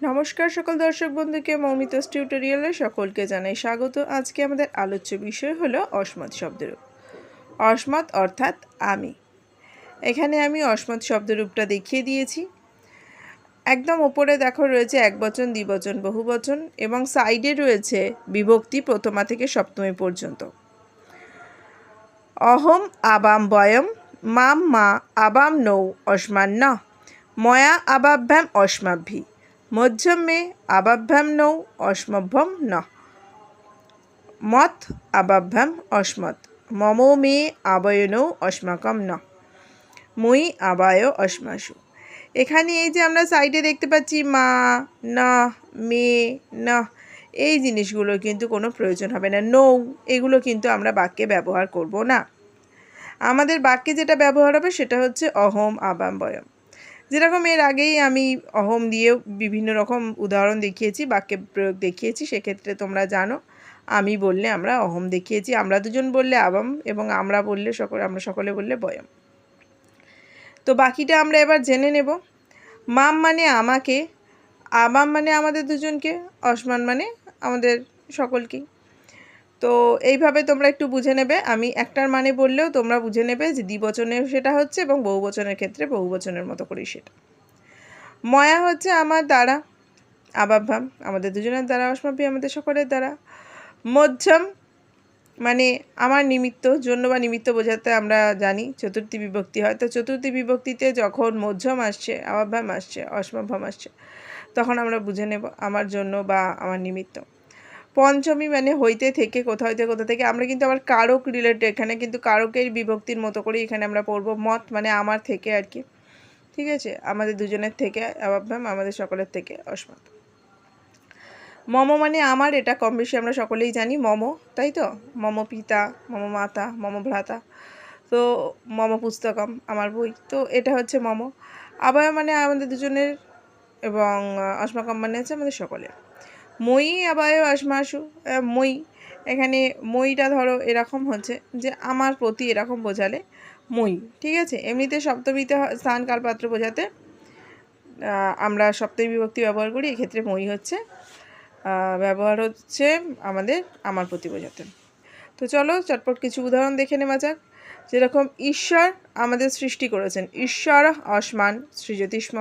নমস্কার সকল দর্শক বন্ধুকে মৌমিতাস টিউটোরিয়ালে সকলকে জানাই স্বাগত। আজকে আমাদের আলোচ্য বিষয় হলো অসমত শব্দরূপ। অসমত অর্থাৎ আমি। এখানে আমি অসমত শব্দরূপটা দেখিয়ে দিয়েছি। একদম ওপরে দেখো রয়েছে এক বচন দ্বিবচন বহু বচন এবং সাইডে রয়েছে বিভক্তি প্রথমা থেকে সপ্তমী পর্যন্ত। অহম আবাম বয়ম, মাম মা আবাম নৌ অসমান ময়া আবাভ্যাম অস্মাভি। মধ্যম মে আবাভ্যাম নৌ অস্মভ্যম ন। মত আবাভ্যাম অস্মৎ। মম মে আবয়নৌ অস্মাকম ন। মুই আবায় অস্মাসু। এখানে এই যে আমরা সাইডে দেখতে পাচ্ছি মা, না, মে, না, এই জিনিসগুলো কিন্তু কোনো প্রয়োজন হবে না। নৌ, এগুলো কিন্তু আমরা বাক্যে ব্যবহার করব না। আমাদের বাক্যে যেটা ব্যবহার হবে সেটা হচ্ছে অহম আবাম বয়ম যেরকম এর আগেই আমি অহম দিয়েও বিভিন্ন রকম উদাহরণ দেখিয়েছি, বাক্যে প্রয়োগ দেখিয়েছি, সেক্ষেত্রে তোমরা জানো। আমি বললে আমরা, অহম দেখিয়েছি, আমরা দুজন বললে আবাম এবং আমরা বললে সকলে, আমরা সকলে বললে বয়ম। তো বাকিটা আমরা এবার জেনে নেব। মাম মানে আমাকে, আবাম মানে আমাদের দুজনকে, অসমান মানে আমাদের সকলকেই। তো এইভাবে তোমরা একটু বুঝে নেবে। আমি একটার মানে বললেও তোমরা বুঝে নেবে যে দ্বিবচনে সেটা হচ্ছে এবং বহুবচনের ক্ষেত্রে বহুবচনের মতো করেই সেটা। ময়া হচ্ছে আমার দ্বারা আবাভাম আমাদের দুজনের দ্বারা, অসমাপি আমাদের সকলের দ্বারা। মধ্যম মানে আমার নিমিত্ত, জন্য বা নিমিত্ত বোঝাতে আমরা জানি, চতুর্থী বিভক্তি হয়। তো চতুর্থী বিভক্তিতে যখন মধ্যম আসছে আবাভাম আসছে অসমাভাম আসছে, তখন আমরা বুঝে নেব আমার জন্য বা আমার নিমিত্ত। পঞ্চমী মানে হইতে থেকে কোথা হইতে কোথা থেকে, আমরা কিন্তু আবার কারক রিলেটেড এখানে কিন্তু কারকের বিভক্তির মতো করে এখানে আমরা পড়ব, মত মানে আমার থেকে আর কি। ঠিক আছে? আমাদের দুজনের থেকে আবাভ্যাম আমাদের সকলের থেকে অসমাত মম মানে আমার, এটা কম বেশি আমরা সকলেই জানি, মম, তাই তো? মম পিতা, মম মাতা, মম ভ্রাতা। তো মম পুস্তকম, আমার বই। তো এটা হচ্ছে মম। আবার মানে আমাদের দুজনের এবং অসমাকম মানে হচ্ছে আমাদের সকলের। মই আবায় আসমাসু মই। এখানে মইটা ধরো এরকম হচ্ছে যে আমার প্রতি এরকম বোঝালে মই, ঠিক আছে? এমনিতে সপ্তমীতে স্থান কালপাত্র বোঝাতে আমরা সপ্তমী বিভক্তি ব্যবহার করি, এক্ষেত্রে মই হচ্ছে ব্যবহার হচ্ছে আমাদের, আমার প্রতি বোঝাতে। তো চলো, চটপট কিছু উদাহরণ দেখে নেওয়া যাক। যেরকম ঈশ্বর আমাদের সৃষ্টি করেছেন। ঈশ্বর অসমান সৃজতিষ্ম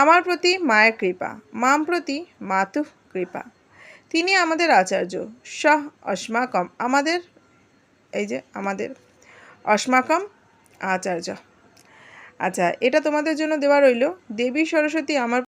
আমার প্রতি মায়ের কৃপা। মাম প্রতি মাতু কৃপা। তিনি আমাদের আচার্য। সহ অস্মাকম আমাদের এই যে আমাদের অস্মাকম আচার্য। আচ্ছা এটা তোমাদের জন্য দেওয়া রইল। দেবী সরস্বতী আমার